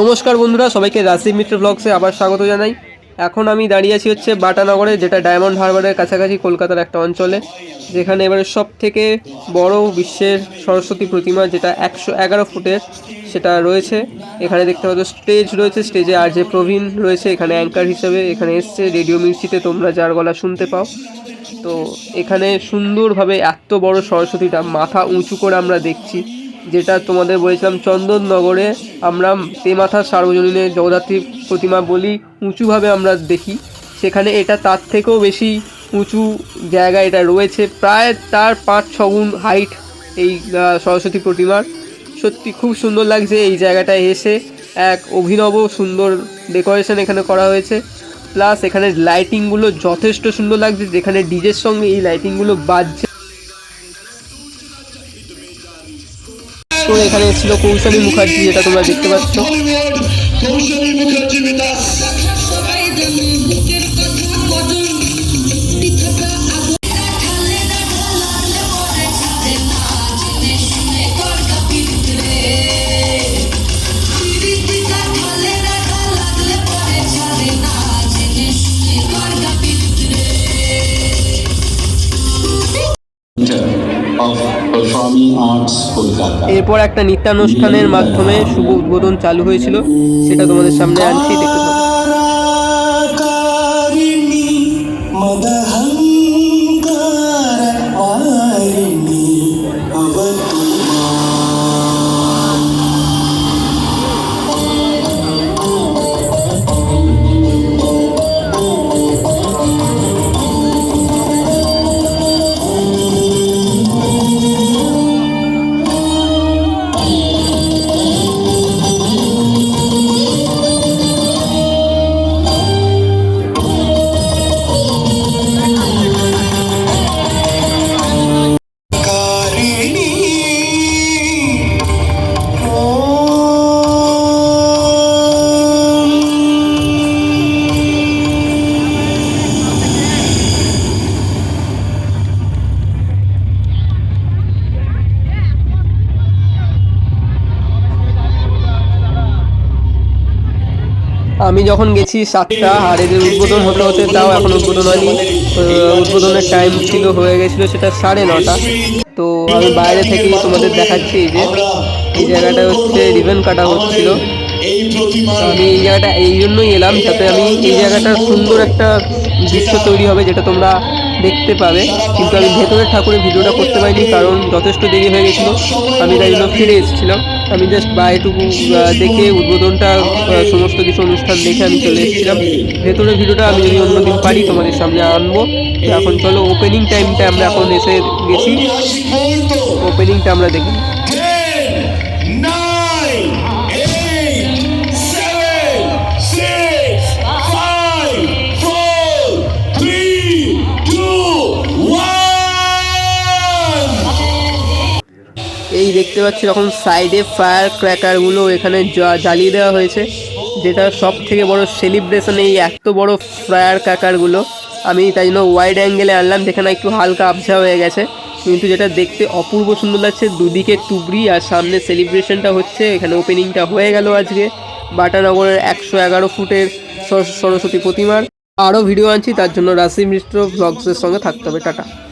নমস্কার বন্ধুরা, সবাইকে রাজদীপ মিত্র ব্লগসে আবার স্বাগত জানাই। এখন আমি দাঁড়িয়ে আছি হচ্ছে বাটানগরে, যেটা ডায়মন্ড হারবারের কাছাকাছি কলকাতার একটা অঞ্চলে, যেখানে এবারে সব থেকে বড় বিশ্বের সরস্বতী প্রতিমা, যেটা একশো এগারো ফুটের, সেটা রয়েছে। এখানে দেখতে পাচ্ছ স্টেজ রয়েছে স্টেজে আর যে প্রবীণ রয়েছে, এখানে অ্যাঙ্কার হিসেবে এখানে এসছে, রেডিও মির্চিতে তোমরা যার গলা শুনতে পাও। তো এখানে সুন্দরভাবে এত বড় সরস্বতীটা মাথা উঁচু করে আমরা দেখছি। যেটা তোমাদের বলেছিলাম, চন্দননগরে আমরা তেমাথা সার্বজনীনের জগদ্ধাত্রী প্রতিমা বলি, উঁচুভাবে আমরা দেখি। সেখানে এটা তার থেকেও বেশি উঁচু জায়গা এটা রয়েছে, প্রায় তার পাঁচ, ছ গুণ হাইট এই সরস্বতী প্রতিমার। সত্যি খুব সুন্দর লাগছে এই জায়গাটায় এসে। এক অভিনব সুন্দর ডেকোরেশন এখানে করা হয়েছে। প্লাস এখানে লাইটিংগুলো যথেষ্ট সুন্দর লাগছে, যেখানে ডিজের সঙ্গে এই লাইটিংগুলো বাজছে। তো এখানে ছিল কৌশলী মুখার্জি যেটা তোমরা দেখতে পাচ্ছ। কৌশলী মুখার্জি বিদাস। এরপর একটা নৃত্যানুষ্ঠানের মাধ্যমে শুভ উদ্বোধন চালু হয়েছিল সেটা তোমাদের সামনে আনছি দেখতে আমি যখন গেছি সাতটা, আর এদের উদ্বোধন হতে হতে তাও এখন উদ্বোধন হয়নি। উদ্বোধনের টাইম ছিল, হয়ে গেছিল সেটা সাড়ে নটা। তো আমি বাইরে থেকেই তোমাদের দেখাচ্ছি এই যে। এই জায়গাটা হচ্ছে রিবেন কাটা হচ্ছিল আমি এই জায়গাটা, এই জন্যই এলাম যাতে আমি এই জায়গাটা সুন্দর একটা দৃশ্য তৈরি হবে, যেটা তোমরা দেখতে পাবে। কিন্তু আমি ভেতরের ঠাকুরের ভিডিওটা করতে পারিনি, কারণ যথেষ্ট দেরি হয়ে গেছিল। আমি তাই জন্য ফিরে এসেছিলাম। আমি জাস্ট বাইরেটুকু দেখে উদ্বোধনটা সমস্ত কিছু অনুষ্ঠান দেখে আমি চলে এসেছিলাম। ভেতরের ভিডিওটা আমি যদি অন্যদিন পারি, তোমাদের সামনে আনব। এখন চলো ওপেনিং টাইমটা আমরা এখন এসে গেছি। ওপেনিংটা আমরা দেখি। দেখতে পাচ্ছি যখন সাইডে ফায়ার ক্র্যাকারগুলো এখানে জ্বালিয়ে দেওয়া হয়েছে। যেটা সব থেকে বড় সেলিব্রেশন এই এত বড় ফায়ার ক্র্যাকারগুলো আমি তাই জন্য ওয়াইড অ্যাঙ্গেলে আনলাম, যেখানে একটু হালকা আবছা হয়ে গেছে। কিন্তু যেটা দেখতে অপূর্ব সুন্দর লাগছে, দুদিকে তুবড়ি আর সামনে সেলিব্রেশনটা হচ্ছে। এখানে ওপেনিংটা হয়ে গেল আজকে। বাটানগরের একশো এগারো ফুটের সর- সরস্বতী প্রতিমার। আরও ভিডিও আনছি, তার জন্য রাশি মিশ্র ব্লগসের সঙ্গে থাকতে হবে, টাটা।